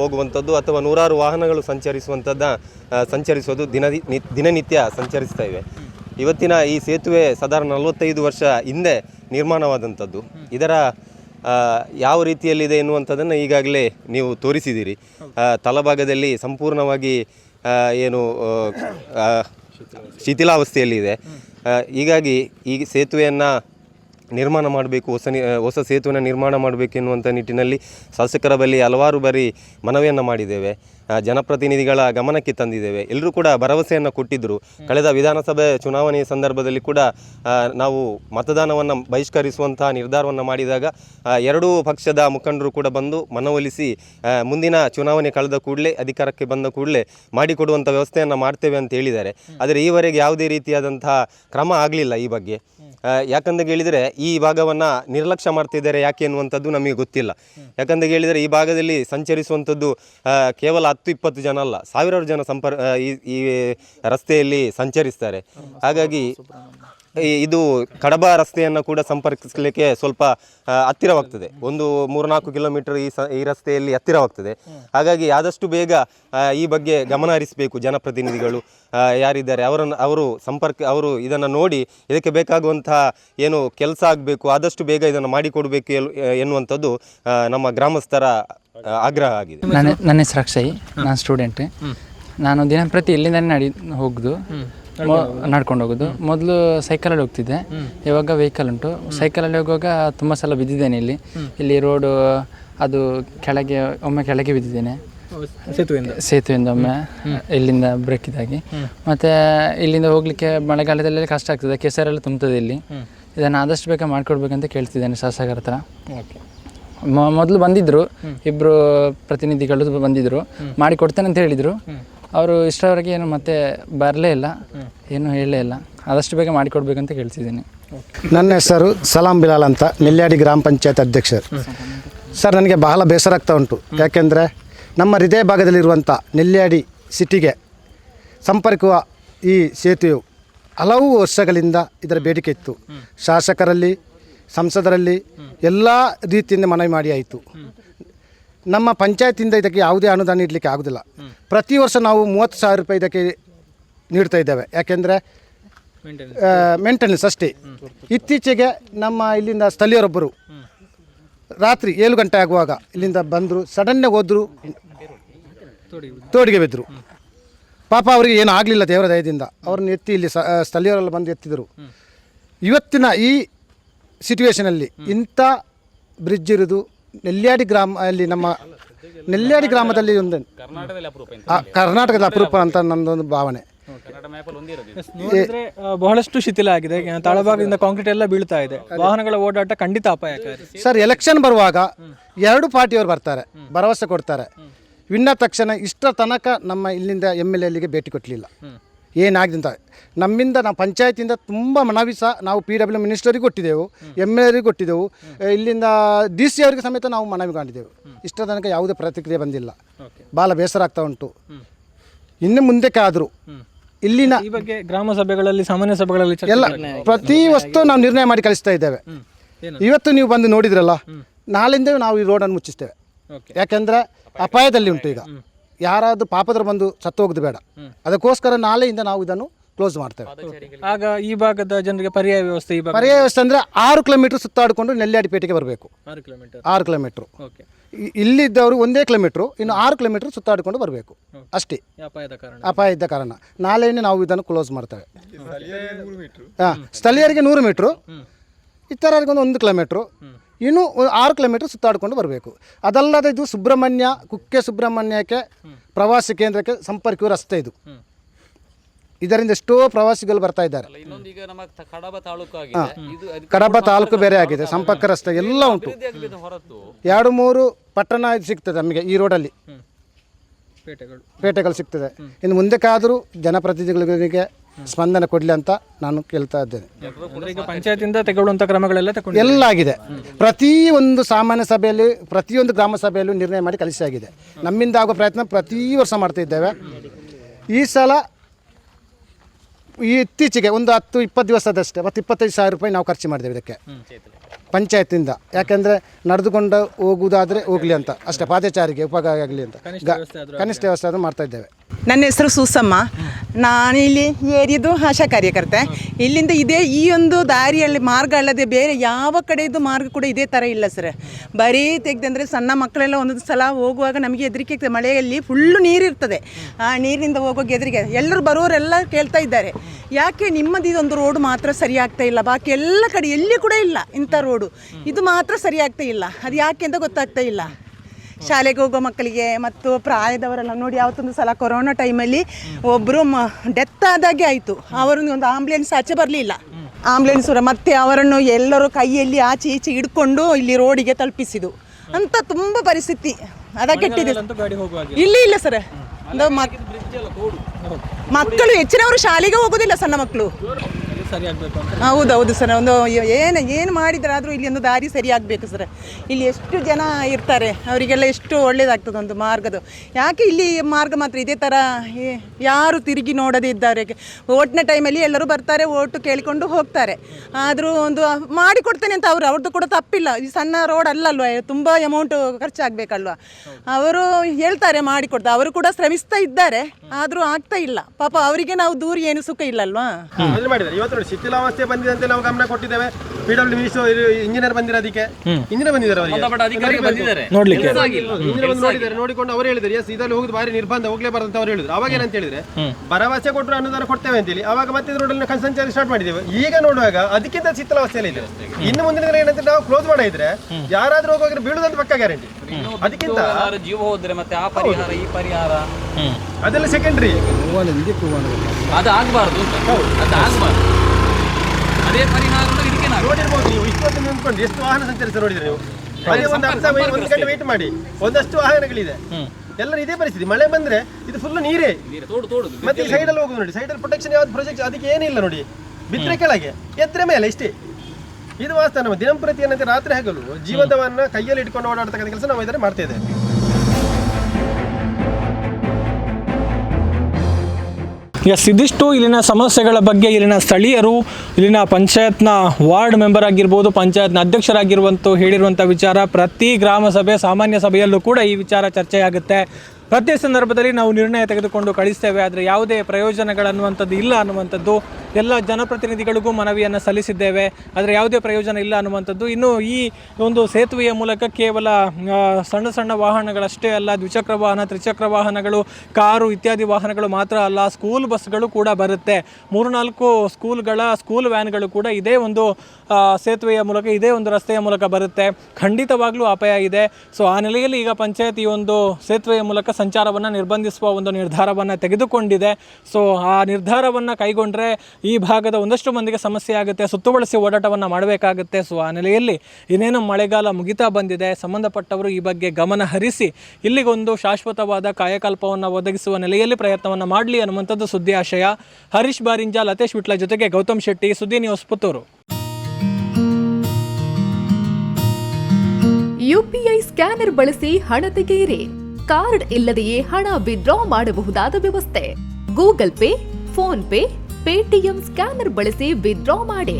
ಹೋಗುವಂಥದ್ದು ಅಥವಾ ನೂರಾರು ವಾಹನಗಳು ಸಂಚರಿಸುವಂಥದ್ದ ಸಂಚರಿಸೋದು ದಿನ ದಿನನಿತ್ಯ ಸಂಚರಿಸ್ತಾ ಇವೆ. ಇವತ್ತಿನ ಈ ಸೇತುವೆ ಸಾಧಾರಣ ನಲವತ್ತೈದು ವರ್ಷ ಹಿಂದೆ ನಿರ್ಮಾಣವಾದಂಥದ್ದು. ಇದರ ಯಾವ ರೀತಿಯಲ್ಲಿದೆ ಎನ್ನುವಂಥದ್ದನ್ನು ಈಗಾಗಲೇ ನೀವು ತೋರಿಸಿದ್ದೀರಿ. ತಲಭಾಗದಲ್ಲಿ ಸಂಪೂರ್ಣವಾಗಿ ಏನು ಶಿಥಿಲಾವಸ್ಥೆಯಲ್ಲಿದೆ ಹೀಗಾಗಿ ಈ ಸೇತುವೆಯನ್ನು ನಿರ್ಮಾಣ ಮಾಡಬೇಕು ಹೊಸ ನಿ ಹೊಸ ಸೇತುವೆನ ನಿರ್ಮಾಣ ಮಾಡಬೇಕು ಎನ್ನುವಂಥ ನಿಟ್ಟಿನಲ್ಲಿ ಶಾಸಕರ ಬಳಿ ಹಲವಾರು ಬಾರಿ ಮನವಿಯನ್ನು ಮಾಡಿದ್ದೇವೆ. ಜನಪ್ರತಿನಿಧಿಗಳ ಗಮನಕ್ಕೆ ತಂದಿದ್ದೇವೆ. ಎಲ್ಲರೂ ಕೂಡ ಭರವಸೆಯನ್ನು ಕೊಟ್ಟಿದ್ದರು ಕಳೆದ ವಿಧಾನಸಭೆ ಚುನಾವಣೆಯ ಸಂದರ್ಭದಲ್ಲಿ ಕೂಡ ನಾವು ಮತದಾನವನ್ನು ಬಹಿಷ್ಕರಿಸುವಂಥ ನಿರ್ಧಾರವನ್ನು ಮಾಡಿದಾಗ ಎರಡೂ ಪಕ್ಷದ ಮುಖಂಡರು ಕೂಡ ಬಂದು ಮನವೊಲಿಸಿ ಮುಂದಿನ ಚುನಾವಣೆ ಕಳೆದ ಕೂಡಲೇ ಅಧಿಕಾರಕ್ಕೆ ಬಂದ ಕೂಡಲೇ ಮಾಡಿಕೊಡುವಂಥ ವ್ಯವಸ್ಥೆಯನ್ನು ಮಾಡ್ತೇವೆ ಅಂತ ಹೇಳಿದ್ದಾರೆ. ಆದರೆ ಈವರೆಗೆ ಯಾವುದೇ ರೀತಿಯಾದಂತಹ ಕ್ರಮ ಆಗಲಿಲ್ಲ ಈ ಬಗ್ಗೆ. ಯಾಕಂತ ಹೇಳಿದರೆ ಈ ಭಾಗವನ್ನು ನಿರ್ಲಕ್ಷ್ಯ ಮಾಡ್ತಿದ್ದಾರೆ ಯಾಕೆ ಅನ್ನುವಂಥದ್ದು ನಮಗೆ ಗೊತ್ತಿಲ್ಲ. ಯಾಕಂತ ಹೇಳಿದರೆ ಈ ಭಾಗದಲ್ಲಿ ಸಂಚರಿಸುವಂಥದ್ದು ಕೇವಲ ಹತ್ತು, ಇಪ್ಪತ್ತು ಜನ ಅಲ್ಲ, ಸಾವಿರಾರು ಜನ ಸಂಪರ್ ಈ ರಸ್ತೆಯಲ್ಲಿ ಸಂಚರಿಸ್ತಾರೆ. ಹಾಗಾಗಿ ಇದು ಕಡಬ ರಸ್ತೆಯನ್ನು ಕೂಡ ಸಂಪರ್ಕಿಸಲಿಕ್ಕೆ ಸ್ವಲ್ಪ ಹತ್ತಿರವಾಗ್ತದೆ. ಒಂದು ಮೂರ್ನಾಲ್ಕು ಕಿಲೋಮೀಟರ್ ಈ ಸ ಈ ರಸ್ತೆಯಲ್ಲಿ ಹತ್ತಿರವಾಗ್ತದೆ. ಹಾಗಾಗಿ ಆದಷ್ಟು ಬೇಗ ಈ ಬಗ್ಗೆ ಗಮನ ಹರಿಸಬೇಕು ಜನಪ್ರತಿನಿಧಿಗಳು. ಯಾರಿದ್ದಾರೆ ಅವರನ್ನು ಅವರು ಸಂಪರ್ಕ ಅವರು ಇದನ್ನು ನೋಡಿ ಇದಕ್ಕೆ ಬೇಕಾಗುವಂತಹ ಏನು ಕೆಲಸ ಆಗಬೇಕು ಆದಷ್ಟು ಬೇಗ ಇದನ್ನು ಮಾಡಿಕೊಡಬೇಕು ಎಲ್- ಎನ್ನುವಂಥದ್ದು ನಮ್ಮ ಗ್ರಾಮಸ್ಥರ ಆಗ್ರಹ ಆಗಿದೆ. ನನ್ನ ನನ್ನ ಹೆಸರು ಅಕ್ಷಯ್ ನಾನು ಸ್ಟೂಡೆಂಟ್ ನಾನು ದಿನಂಪ್ರತಿ ಇಲ್ಲಿಂದನೇ ನಡಿ ಹೋಗುದು. ನಡ್ಕೊಂಡು ಹೋಗೋದು. ಮೊದಲು ಸೈಕಲಲ್ಲಿ ಹೋಗ್ತಿದ್ದೆ. ಇವಾಗ ವೆಹಿಕಲ್ ಉಂಟು. ಸೈಕಲಲ್ಲಿ ಹೋಗುವಾಗ ತುಂಬ ಸಲ ಬಿದ್ದಿದ್ದೇನೆ ಇಲ್ಲಿ. ಇಲ್ಲಿ ರೋಡು ಅದು ಕೆಳಗೆ ಒಮ್ಮೆ ಕೆಳಗೆ ಬಿದ್ದಿದ್ದೇನೆ. ಸೇತುವೆಯಿಂದ. ಸೇತುವೆಯಿಂದ ಒಮ್ಮೆ ಇಲ್ಲಿಂದ ಬ್ರೇಕ್ ಇದಾಗಿ. ಮತ್ತು ಇಲ್ಲಿಂದ ಹೋಗಲಿಕ್ಕೆ ಮಳೆಗಾಲದಲ್ಲಿ ಕಷ್ಟ ಆಗ್ತದೆ. ಕೆಸರೆಲ್ಲ ತುಂಬ್ತದೆ ಇಲ್ಲಿ. ಇದನ್ನು ಆದಷ್ಟು ಬೇಗ ಮಾಡಿಕೊಡ್ಬೇಕಂತ ಕೇಳ್ತಿದ್ದೇನೆ ಶಾಸಕರ ಹತ್ರ. ಮೊದಲು ಬಂದಿದ್ರು. ಇಬ್ಬರು ಪ್ರತಿನಿಧಿಗಳು ಬಂದಿದ್ರು. ಮಾಡಿಕೊಡ್ತೇನೆ ಅಂತ ಹೇಳಿದರು. ಅವರು ಇಷ್ಟರವರೆಗೆ ಏನು ಮತ್ತೆ ಬರಲೇ ಇಲ್ಲ, ಏನು ಹೇಳಲೇ ಇಲ್ಲ. ಆದಷ್ಟು ಬೇಗ ಮಾಡಿಕೊಡ್ಬೇಕಂತ ಕೇಳ್ತಿದ್ದೀನಿ ನನ್ನ ಹೆಸರು ಸಲಾಂ ಬಿಲಾಲ್ ಅಂತ, ನೆಲ್ಯಾಡಿ ಗ್ರಾಮ ಪಂಚಾಯತ್ ಅಧ್ಯಕ್ಷರು. ಸರ್, ನನಗೆ ಬಹಳ ಬೇಸರ ಆಗ್ತಾ ಉಂಟು. ಯಾಕೆಂದರೆ ನಮ್ಮ ಹೃದಯ ಭಾಗದಲ್ಲಿರುವಂಥ ನೆಲ್ಯಾಡಿ ಸಿಟಿಗೆ ಸಂಪರ್ಕುವ ಈ ಸೇತುವೆಯು ಹಲವು ವರ್ಷಗಳಿಂದ ಇದರ ಬೇಡಿಕೆ ಇತ್ತು. ಶಾಸಕರಲ್ಲಿ, ಸಂಸದರಲ್ಲಿ ಎಲ್ಲ ರೀತಿಯಿಂದ ಮನವಿ ಮಾಡಿ ಆಯಿತು. ನಮ್ಮ ಪಂಚಾಯತಿಂದ ಇದಕ್ಕೆ ಯಾವುದೇ ಅನುದಾನ ನೀಡಲಿಕ್ಕೆ ಆಗೋದಿಲ್ಲ. ಪ್ರತಿ ವರ್ಷ ನಾವು ಮೂವತ್ತು ಸಾವಿರ ರೂಪಾಯಿ ಇದಕ್ಕೆ ನೀಡ್ತಾ ಇದ್ದೇವೆ. ಯಾಕೆಂದರೆ ಮೇಂಟೆನೆನ್ಸ್ ಅಷ್ಟೇ. ಇತ್ತೀಚೆಗೆ ನಮ್ಮ ಇಲ್ಲಿಂದ ಸ್ಥಳೀಯರೊಬ್ಬರು ರಾತ್ರಿ ಏಳು ಗಂಟೆ ಆಗುವಾಗ ಇಲ್ಲಿಂದ ಬಂದರು ಸಡನ್ನೇ ಹೋದರು, ತೋಡಿಗೆ ಬಿದ್ದರು ಪಾಪ ಅವರಿಗೆ ಏನು ಆಗಲಿಲ್ಲ ದೇವರ ದಯದಿಂದ. ಅವ್ರನ್ನ ಎತ್ತಿ ಇಲ್ಲಿ ಸ್ಥಳೀಯರೆಲ್ಲ ಬಂದು ಎತ್ತಿದರು. ಇವತ್ತಿನ ಈ ಸಿಚುವೇಶನಲ್ಲಿ ಇಂಥ ಬ್ರಿಡ್ಜ್ ಇರೋದು ನೆಲ್ಯಾಡಿ ಗ್ರಾಮ ಅಲ್ಲಿ ನಮ್ಮ ನೆಲ್ಯಾಡಿ ಗ್ರಾಮದಲ್ಲಿ ಒಂದು. ಆ, ಕರ್ನಾಟಕದ ಅಪರೂಪ ಅಂತ ನಂದೊಂದು ಭಾವನೆ. ನೋಡಿದ್ರೆ ಬಹಳಷ್ಟು ಶಿಥಿಲ ಆಗಿದೆ. ತಳಭಾಗದಿಂದ ಕಾಂಕ್ರೀಟ್ ಎಲ್ಲ ಬೀಳ್ತಾ ಇದೆ. ವಾಹನಗಳ ಓಡಾಟ ಖಂಡಿತ ಅಪಾಯ ಸರ್ ಎಲೆಕ್ಷನ್ ಬರುವಾಗ ಎರಡು ಪಾರ್ಟಿಯವರು ಬರ್ತಾರೆ. ಭರವಸೆ ಕೊಡ್ತಾರೆ. ವಿನ್ನ ತಕ್ಷಣ ಇಷ್ಟರ ತನಕ ನಮ್ಮ ಇಲ್ಲಿಂದ ಎಂ ಎಲ್ ಎಲ್ಲಿಗೆ ಭೇಟಿ ಕೊಟ್ಟಲಿಲ್ಲ ಏನಾಗಿದೆ ಅಂತ. ನಮ್ಮಿಂದ ನಾವು ಪಂಚಾಯತಿಂದ ತುಂಬ ಮನವಿ ಸಹ ನಾವು ಪಿ ಡಬ್ಲ್ಯೂ ಮಿನಿಸ್ಟರಿಗೆ ಕೊಟ್ಟಿದ್ದೆವು ಎಂ ಎಲ್ ಎರಿಗೆ ಕೊಟ್ಟಿದ್ದೆವು. ಇಲ್ಲಿಂದ ಡಿ ಸಿ ಅವರಿಗೆ ಸಮೇತ ನಾವು ಮನವಿ ಮಾಡಿದ್ದೆವು. ಇಷ್ಟರ ತನಕ ಯಾವುದೇ ಪ್ರತಿಕ್ರಿಯೆ ಬಂದಿಲ್ಲ. ಭಾಳ ಬೇಸರ ಆಗ್ತಾ ಉಂಟು. ಇನ್ನು ಮುಂದಕ್ಕೆ ಆದರೂ ಇಲ್ಲಿನ ಈ ಬಗ್ಗೆ ಗ್ರಾಮ ಸಭೆಗಳಲ್ಲಿ ಸಾಮಾನ್ಯ ಸಭೆಗಳಲ್ಲಿ ಎಲ್ಲ ಪ್ರತಿ ವಸ್ತು ನಾವು ನಿರ್ಣಯ ಮಾಡಿ ಕಳಿಸ್ತಾ ಇದ್ದೇವೆ. ಇವತ್ತು ನೀವು ಬಂದು ನೋಡಿದ್ರಲ್ಲ ನಾಳಿಂದ ನಾವು ಈ ರೋಡನ್ನು ಮುಚ್ಚಿಸ್ತೇವೆ. ಯಾಕೆಂದ್ರೆ ಅಪಾಯದಲ್ಲಿ ಉಂಟು ಈಗ. ಯಾರಾದ್ರೂ ಪಾಪದ್ರ ಬಂದು ಸತ್ತು ಹೋಗೋದು ಬೇಡ. ಅದಕ್ಕೋಸ್ಕರ ನಾಳೆಯಿಂದ ನಾವು ಇದನ್ನು ಕ್ಲೋಸ್ ಮಾಡ್ತೇವೆ. ಆಗ ಈ ಭಾಗದ ಜನರಿಗೆ ಪರ್ಯಾಯ ವ್ಯವಸ್ಥೆ ಈ ಭಾಗ ಪರ್ಯಾಯ ವ್ಯವಸ್ಥೆ ಅಂದರೆ ಆರು ಕಿಲೋಮೀಟರ್ ಸುತ್ತಾಡಿಕೊಂಡು ನೆಲ್ಯಾಡಿಪೇಟೆಗೆ ಬರಬೇಕು. ಆರು ಕಿಲೋಮೀಟರ್. ಆರು ಕಿಲೋಮೀಟ್ರು. ಓಕೆ. ಇಲ್ಲಿದ್ದವರು ಒಂದೇ ಕಿಲೋಮೀಟ್ರು ಇನ್ನು ಆರು ಕಿಲೋಮೀಟರ್ ಸುತ್ತಾಡಿಕೊಂಡು ಬರಬೇಕು. ಅಷ್ಟೇ. ಅಪಾಯದ ಕಾರಣ. ಅಪಾಯ ಇದ್ದ ಕಾರಣ. ನಾಳೆಯೇ ನಾವು ಇದನ್ನು ಕ್ಲೋಸ್ ಮಾಡ್ತೇವೆ. ಹಾಂ ಸ್ಥಳೀಯರಿಗೆ ನೂರು ಮೀಟ್ರು. ಇತರರಿಗೆ ಒಂದು ಒಂದು ಕಿಲೋಮೀಟ್ರು. ಇನ್ನು ಆರು ಕಿಲೋಮೀಟರ್ ಸುತ್ತಾಡಿಕೊಂಡು ಬರಬೇಕು. ಅದಲ್ಲದೆ ಇದು ಸುಬ್ರಹ್ಮಣ್ಯ ಕುಕ್ಕೆ ಸುಬ್ರಹ್ಮಣ್ಯಕ್ಕೆ ಪ್ರವಾಸಿ ಕೇಂದ್ರಕ್ಕೆ ಸಂಪರ್ಕಿಸುವ ರಸ್ತೆ ಇದು. ಇದರಿಂದ ಎಷ್ಟೋ ಪ್ರವಾಸಿಗಳು ಬರ್ತಾ ಇದ್ದಾರೆ. ಕಡಬ ತಾಲೂಕು ಇದು ಕಡಬ ತಾಲೂಕು ಬೇರೆ ಆಗಿದೆ. ಸಂಪರ್ಕ ರಸ್ತೆ ಎಲ್ಲ ಉಂಟು. ಎರಡು ಮೂರು ಪಟ್ಟಣ ಸಿಗ್ತದೆ ನಮಗೆ ಈ ರೋಡಲ್ಲಿ ಪೇಟೆಗಳು. ಪೇಟೆಗಳು ಸಿಗ್ತದೆ. ಇನ್ನು ಮುಂದಕ್ಕಾದರೂ ಜನಪ್ರತಿನಿಧಿಗಳಿಗೆ ಸ್ಪಂದನೆ ಕೊಡಲಿ ಅಂತ ನಾನು ಕೇಳ್ತಾ ಇದ್ದೇನೆ. ಈಗ ಪಂಚಾಯತಿಂದ ತಗೊಳ್ಳುವಂಥ ಕ್ರಮಗಳೆಲ್ಲ ತಗೊಂಡು ಎಲ್ಲ ಆಗಿದೆ. ಪ್ರತಿಯೊಂದು ಸಾಮಾನ್ಯ ಸಭೆಯಲ್ಲಿ ಪ್ರತಿಯೊಂದು ಗ್ರಾಮ ಸಭೆಯಲ್ಲೂ ನಿರ್ಣಯ ಮಾಡಿ ಕಲಿಸಾಗಿದೆ ನಮ್ಮಿಂದ ಆಗುವ ಪ್ರಯತ್ನ ಪ್ರತಿ ವರ್ಷ ಮಾಡ್ತಾ ಇದ್ದೇವೆ. ಈ ಸಲ ಈ ಇತ್ತೀಚೆಗೆ ಒಂದು ಹತ್ತು ಇಪ್ಪತ್ತು ದಿವಸದಷ್ಟೇ ಮತ್ತು ಇಪ್ಪತ್ತೈದು ಸಾವಿರ ರೂಪಾಯಿ ನಾವು ಖರ್ಚು ಮಾಡಿದ್ದೇವೆ ಇದಕ್ಕೆ. ಪಂಚಾಯತಿಂದ ಯಾಕೆಂದರೆ ನಡೆದುಕೊಂಡು ಹೋಗುವುದಾದರೆ ಹೋಗಲಿ ಅಂತ. ಅಷ್ಟೇ ಪಾದಚಾರಿಗೆ ಉಪಯೋಗ ಆಗಲಿ ಅಂತ. ಕನಿಷ್ಠ ವ್ಯವಸ್ಥೆ ಅದು ಮಾಡ್ತಾ ಇದ್ದೇವೆ. ನನ್ನ ಹೆಸರು ಸೂಸಮ್ಮ. ನಾನು ಇಲ್ಲಿ ಈ ಆಶಾ ಕಾರ್ಯಕರ್ತೆ. ಇಲ್ಲಿಂದ ಇದೇ ಈ ಒಂದು ದಾರಿಯಲ್ಲಿ ಮಾರ್ಗ ಅಲ್ಲದೆ ಬೇರೆ ಯಾವ ಕಡೆದು ಮಾರ್ಗ ಕೂಡ ಇದೇ ಥರ ಇಲ್ಲ ಸರ್. ಬರೀ ತೆಗ್ದಂದರೆ ಸಣ್ಣ ಮಕ್ಕಳೆಲ್ಲ ಒಂದೊಂದು ಸಲ ಹೋಗುವಾಗ ನಮಗೆ ಹೆದರಿಕೆ ಆಗ್ತದೆ. ಮಳೆಯಲ್ಲಿ ಫುಲ್ಲು ನೀರಿರ್ತದೆ ಆ ನೀರಿನಿಂದ ಹೋಗೋಕೆ ಹೆದರಿಕೆ ಎಲ್ಲರೂ ಬರೋರೆಲ್ಲ ಕೇಳ್ತಾ ಇದ್ದಾರೆ. ಯಾಕೆ ನಿಮ್ಮದು ಇದೊಂದು ರೋಡ್ ಮಾತ್ರ ಸರಿ ಆಗ್ತಾ ಇಲ್ಲ? ಬಾಕಿ ಎಲ್ಲ ಕಡೆ ಎಲ್ಲಿ ಕೂಡ ಇಲ್ಲ. ಇಂಥ ರೋಡು. ಇದು ಮಾತ್ರ ಸರಿ ಆಗ್ತಾ ಇಲ್ಲ. ಅದು ಯಾಕೆ ಅಂತ ಗೊತ್ತಾಗ್ತಾ ಇಲ್ಲ. ಶಾಲೆಗೆ ಹೋಗೋ ಮಕ್ಕಳಿಗೆ ಮತ್ತು ಪ್ರಾಯದವರೆಲ್ಲ ನೋಡಿ ಯಾವತ್ತೊಂದು ಸಲ ಕೊರೋನಾ ಟೈಮಲ್ಲಿ ಒಬ್ಬರು ಮ ಡೆತ್ ಆದಾಗೆ ಆಯಿತು. ಅವರನ್ನು ಒಂದು ಆಂಬ್ಯುಲೆನ್ಸ್ ಆಚೆ ಬರಲಿಲ್ಲ. ಆಂಬ್ಯುಲೆನ್ಸ್ ಮತ್ತೆ ಅವರನ್ನು ಎಲ್ಲರೂ ಕೈಯಲ್ಲಿ ಆಚೆ ಈಚೆ ಹಿಡ್ಕೊಂಡು ಇಲ್ಲಿ ರೋಡಿಗೆ ತಲುಪಿಸಿದು ಅಂತ ತುಂಬ ಪರಿಸ್ಥಿತಿ. ಅದ ಕೆಟ್ಟಿದೆ ಇಲ್ಲಿ ಇಲ್ಲ ಸರ್. ಮಕ್ಕಳು ಹೆಚ್ಚಿನವರು ಶಾಲೆಗೆ ಹೋಗೋದಿಲ್ಲ ಸಣ್ಣ ಮಕ್ಕಳು. ಅಂತ. ಹೌದು ಹೌದು ಸರ್. ಒಂದು ಏನು ಏನು ಮಾಡಿದ್ರಾದರೂ ಇಲ್ಲಿ ಒಂದು ದಾರಿ ಸರಿ ಆಗಬೇಕು ಸರ್. ಇಲ್ಲಿ ಎಷ್ಟು ಜನ ಇರ್ತಾರೆ ಅವರಿಗೆಲ್ಲ ಎಷ್ಟು ಒಳ್ಳೇದಾಗ್ತದೆ ಒಂದು ಮಾರ್ಗದು. ಯಾಕೆ ಇಲ್ಲಿ ಮಾರ್ಗ ಮಾತ್ರ ಇದೇ ಥರ ಯಾರು ತಿರುಗಿ ನೋಡದೇ ಇದ್ದಾರೆ? ಓಟ್ನ ಟೈಮಲ್ಲಿ ಎಲ್ಲರೂ ಬರ್ತಾರೆ ಓಟು ಕೇಳಿಕೊಂಡು ಹೋಗ್ತಾರೆ. ಆದರೂ ಒಂದು ಮಾಡಿಕೊಡ್ತೇನೆ ಅಂತ ಅವರು ಅವ್ರದ್ದು ಕೂಡ ತಪ್ಪಿಲ್ಲ. ಈ ಸಣ್ಣ ರೋಡ್ ಅಲ್ಲಲ್ವಾ ತುಂಬ ಅಮೌಂಟ್ ಖರ್ಚಾಗಬೇಕಲ್ವ? ಅವರು ಹೇಳ್ತಾರೆ ಮಾಡಿಕೊಡ್ತಾ ಅವರು ಕೂಡ ಶ್ರಮಿಸ್ತಾ ಇದ್ದಾರೆ ಆದರೂ ಆಗ್ತಾ ಇಲ್ಲ. ಪಾಪ ಅವರಿಗೆ ನಾವು ದೂರ ಏನು ಸುಖ ಇಲ್ಲಲ್ವಾ? ನೋಡಿ ಶಿಥಿಲಾವಸ್ಥೆ ಬಂದಿದೆ ಅಂತ ನಾವು ಗಮನ ಕೊಟ್ಟಿದ್ದೇವೆ. ಪಿ ಡಬ್ಲ್ಯೂ ಇಂಜಿನಿಯರ್ ಬಂದಿರೋದಕ್ಕೆ ಇಂಜಿನಿಯರ್ ಬಂದಿದ್ದಾರೆ ಅವರಿಗೆ. ಸಂಬಂಧಪಟ್ಟ ಅಧಿಕಾರಿ ಬಂದಿದ್ದಾರೆ. ನೋಡ್ಲಿಕ್ಕೆ ಇಂಜಿನಿಯರ್ ಬಂದು ನೋಡಿದ್ದಾರೆ. ನೋಡಿಕೊಂಡು ಅವರು ಹೇಳಿದ್ರು ಎಸ್ ಇದರಲ್ಲಿ ಹೋಗುದು ಭಾರಿ ನಿರ್ಬಂಧ ಹೋಗ್ಲೇಬಾರ್ದು ಅಂತ ಅವ್ರು ಹೇಳಿದ್ರು. ಅವಾಗ ಏನಂತ ಹೇಳಿದ್ರೆ ಭರವಸೆ ಕೊಟ್ಟರು ಅನ್ನೋದನ್ನ ಕೊಡ್ತೇವೆ ಅಂತೇಳಿ ಅವಾಗ ಮತ್ತೆ ರೋಡಲ್ಲಿ ಕನ್ಸಂಚಾರಿ ಸ್ಟಾರ್ಟ್ ಮಾಡಿದ್ದೇವೆ. ಈಗ ನೋಡುವಾಗ ಅದಕ್ಕಿಂತ ಶಿಥಿಲಾವಸ್ಥೆಯಲ್ಲಿ ಇದೆ ಇನ್ನು ಮುಂದಿನ ದಿನ ಏನಂತ ನಾವು ಕ್ಲೋಸ್ ಮಾಡಿದ್ರೆ ಯಾರಾದ್ರೂ ಹೋಗೋದ್ರೆ ಬೀಳುದಂತ ಪಕ್ಕ ಗ್ಯಾರಂಟಿ ಅದಕ್ಕಿಂತ ಜೀವ ಹೋದ್ರೆ ಮತ್ತೆ ಆ ಪರಿಹಾರ ಈ ಪರಿಹಾರ? ಅದೆಲ್ಲ ಸೆಕೆಂಡ್ರಿ ಅದು ಆಗಬಾರ್ದು ಅದು ಆಗ್ಬಾರ್ದು ಅದೇ ಪರಿಹಾರ ಇದಕ್ಕೆ ನಾವು ನೋಡಿರ್ಬೋದು ನೀವು. ಇಷ್ಟೊತ್ತು ನಿಂತ್ಕೊಂಡು ಎಷ್ಟು ವಾಹನ ಸಂಚರಿಸಿ ನೋಡಿದ್ರೆ ನೀವು? ಅದೇ ಒಂದು ಅರ್ಧ ವೈ- ಒಂದು ಗಂಟೆ ವೆಯ್ಟ್ ಮಾಡಿ. ಒಂದಷ್ಟು ವಾಹನಗಳಿದೆ. ಎಲ್ಲರೂ ಇದೇ ಪರಿಸ್ಥಿತಿ. ಮಳೆ ಬಂದ್ರೆ ಇದು ಫುಲ್ ನೀರೇ. ನೀರು ತೋಡು ತೋಡು. ಮತ್ತೆ ಸೈಡ್ ಸೈಡಲ್ಲಿ ಹೋಗುದು ನೋಡಿ. ಅಲ್ಲಿ ಪ್ರೊಟೆಕ್ಷನ್ ಯಾವ್ದು ಪ್ರೊಜೆಕ್ಟ್ ಅದಕ್ಕೆ ಏನಿಲ್ಲ ನೋಡಿ. ಬಿದ್ರೆ ಕೆಳಗೆ. ಎದ್ರೆ ಮೇಲೆ ಇಷ್ಟೇ. ಇದು ವಾಸ್ತವ. ನಮ್ಮ ದಿನಂಪ್ರತಿ ಏನಂತೆ ರಾತ್ರಿ ಹಗಲು ಜೀವನವನ್ನ ಕೈಯಲ್ಲಿ ಇಟ್ಕೊಂಡು ಓಡಾಡ್ತಕ್ಕಂಥ ಕೆಲಸ ನಾವು ಇದನ್ನು ಮಾಡ್ತಾ ಇದ್ದೇವೆ. ಎಸ್ ಇದಿಷ್ಟು ಇಲ್ಲಿನ ಸಮಸ್ಯೆಗಳ ಬಗ್ಗೆ ಇಲ್ಲಿನ ಸ್ಥಳೀಯರು, ಇಲ್ಲಿನ ಪಂಚಾಯತ್ನ ವಾರ್ಡ್ ಮೆಂಬರ್ ಆಗಿರ್ಬೋದು, ಪಂಚಾಯತ್ನ ಅಧ್ಯಕ್ಷರಾಗಿರುವಂಥ ಹೇಳಿರುವಂಥ ವಿಚಾರ. ಪ್ರತಿ ಗ್ರಾಮ ಸಭೆ, ಸಾಮಾನ್ಯ ಸಭೆಯಲ್ಲೂ ಕೂಡ ಈ ವಿಚಾರ ಚರ್ಚೆಯಾಗುತ್ತೆ. ಪ್ರತಿ ಸಂದರ್ಭದಲ್ಲಿ ನಾವು ನಿರ್ಣಯ ತೆಗೆದುಕೊಂಡು ಕಳಿಸ್ತೇವೆ. ಆದರೆ ಯಾವುದೇ ಪ್ರಯೋಜನಗಳನ್ನುವಂಥದ್ದು ಇಲ್ಲ ಅನ್ನುವಂಥದ್ದು ಎಲ್ಲ ಜನಪ್ರತಿನಿಧಿಗಳಿಗೂ ಮನವಿಯನ್ನು ಸಲ್ಲಿಸಿದ್ದೇವೆ. ಆದರೆ ಯಾವುದೇ ಪ್ರಯೋಜನ ಇಲ್ಲ ಅನ್ನುವಂಥದ್ದು. ಇನ್ನು ಈ ಒಂದು ಸೇತುವೆಯ ಮೂಲಕ ಕೇವಲ ಸಣ್ಣ ಸಣ್ಣ ವಾಹನಗಳಷ್ಟೇ ಅಲ್ಲ, ದ್ವಿಚಕ್ರ ವಾಹನ, ತ್ರಿಚಕ್ರ ವಾಹನಗಳು, ಕಾರು ಇತ್ಯಾದಿ ವಾಹನಗಳು ಮಾತ್ರ ಅಲ್ಲ, ಸ್ಕೂಲ್ ಬಸ್ಗಳು ಕೂಡ ಬರುತ್ತೆ. ಮೂರು ನಾಲ್ಕು ಸ್ಕೂಲ್ಗಳ ಸ್ಕೂಲ್ ವ್ಯಾನ್ಗಳು ಕೂಡ ಇದೇ ಒಂದು ಸೇತುವೆಯ ಮೂಲಕ, ಇದೇ ಒಂದು ರಸ್ತೆಯ ಮೂಲಕ ಬರುತ್ತೆ. ಖಂಡಿತವಾಗ್ಲೂ ಅಪಾಯ ಇದೆ. ಸೊ ಆ ನೆಲೆಯಲ್ಲಿ ಈಗ ಪಂಚಾಯತ್ ಈ ಒಂದು ಸೇತುವೆಯ ಮೂಲಕ ಸಂಚಾರವನ್ನು ನಿರ್ಬಂಧಿಸುವ ಒಂದು ನಿರ್ಧಾರವನ್ನು ತೆಗೆದುಕೊಂಡಿದೆ. ಸೊ ಆ ನಿರ್ಧಾರವನ್ನು ಕೈಗೊಂಡ್ರೆ ಈ ಭಾಗದ ಒಂದಷ್ಟು ಮಂದಿಗೆ ಸಮಸ್ಯೆ ಆಗುತ್ತೆ ಸುತ್ತುವಳಿಸಿ ಓಡಾಟವನ್ನು ಮಾಡಬೇಕಾಗುತ್ತೆ. ಸೊ, ಆ ನೆಲೆಯಲ್ಲಿ ಇನ್ನೇನು ಮಳೆಗಾಲ ಮುಗಿತಾ ಬಂದಿದೆ, ಸಂಬಂಧಪಟ್ಟವರು ಈ ಬಗ್ಗೆ ಗಮನ ಹರಿಸಿ, ಇಲ್ಲಿಗೊಂದು ಶಾಶ್ವತವಾದ ಕಾಯಕಲ್ಪವನ್ನು ಒದಗಿಸುವ ನೆಲೆಯಲ್ಲಿ ಪ್ರಯತ್ನವನ್ನು ಮಾಡಲಿ ಅನ್ನುವಂಥದ್ದು ಸುದ್ದಿ ಆಶಯ. ಹರೀಶ್ ಬಾರಿಂಜಾ, ಲತೇಶ್ ವಿಟ್ಲ ಜೊತೆಗೆ ಗೌತಮ್ ಶೆಟ್ಟಿ, ಸುದ್ದಿ ನ್ಯೂಸ್ ಪುತ್ತೂರು. ಯುಪಿಐ ಸ್ಕ್ಯಾನರ್ ಬಳಸಿ ಹಣ ತೆಗೆಯಿರಿ. ಕಾರ್ಡ್ ಇಲ್ಲದೆಯೇ ಹಣ ವಿಡ್ರಾ ಮಾಡಬಹುದಾದ ವ್ಯವಸ್ಥೆ. Google Pay, PhonePe Paytm scanner ಬಳಸಿ ವಿತ್ಡ್ರಾ ಮಾಡಿ.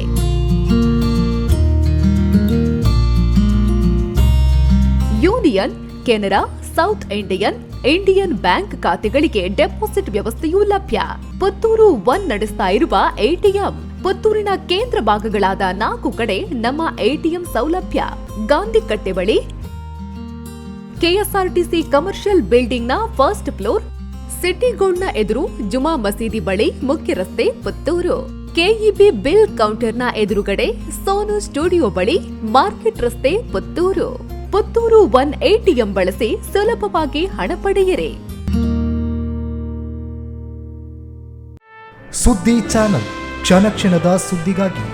Union Canara South Indian Indian bank ಖಾತೆಗಳಿಗೆ ಡೆಪಾಸಿಟ್ ವ್ಯವಸ್ಥೆಯೂ ಲಭ್ಯ. ಪುತ್ತೂರು ಒನ್ ನಡೆಸ್ತಾ ಇರುವ ಎಟಿಎಂ. ಪುತ್ತೂರಿನ ಕೇಂದ್ರ ಭಾಗಗಳಾದ ನಾಲ್ಕು ಕಡೆ ನಮ್ಮ ಎಟಿಎಂ ಸೌಲಭ್ಯ. ಗಾಂಧಿ ಕಟ್ಟೆ ಬಳಿ ಕೆಎಸ್ಆರ್ಟಿಸಿ ಕಮರ್ಷಿಯಲ್ ಬಿಲ್ಡಿಂಗ್ನ ಫಸ್ಟ್ ಫ್ಲೋರ್ ಸಿಟಿ ಗೋಲ್ಡ್ನ ಎದುರು ಜುಮಾ ಮಸೀದಿ ಬಳಿ ಮುಖ್ಯ ರಸ್ತೆ ಪುತ್ತೂರು. ಕೆಇಬಿ ಬಿಲ್ ಕೌಂಟರ್ನ ಎದುರುಗಡೆ ಸೋನು ಸ್ಟುಡಿಯೋ ಬಳಿ ಮಾರ್ಕೆಟ್ ರಸ್ತೆ ಪುತ್ತೂರು. ಪುತ್ತೂರು ಒನ್ ಎಟಿಎಂ ಬಳಸಿ ಸುಲಭವಾಗಿ ಹಣ ಪಡೆಯಿರಿ. ಸುದ್ದಿ ಚಾನಲ್ ಕ್ಷಣ ಕ್ಷಣದ ಸುದ್ದಿಗಾಗಿ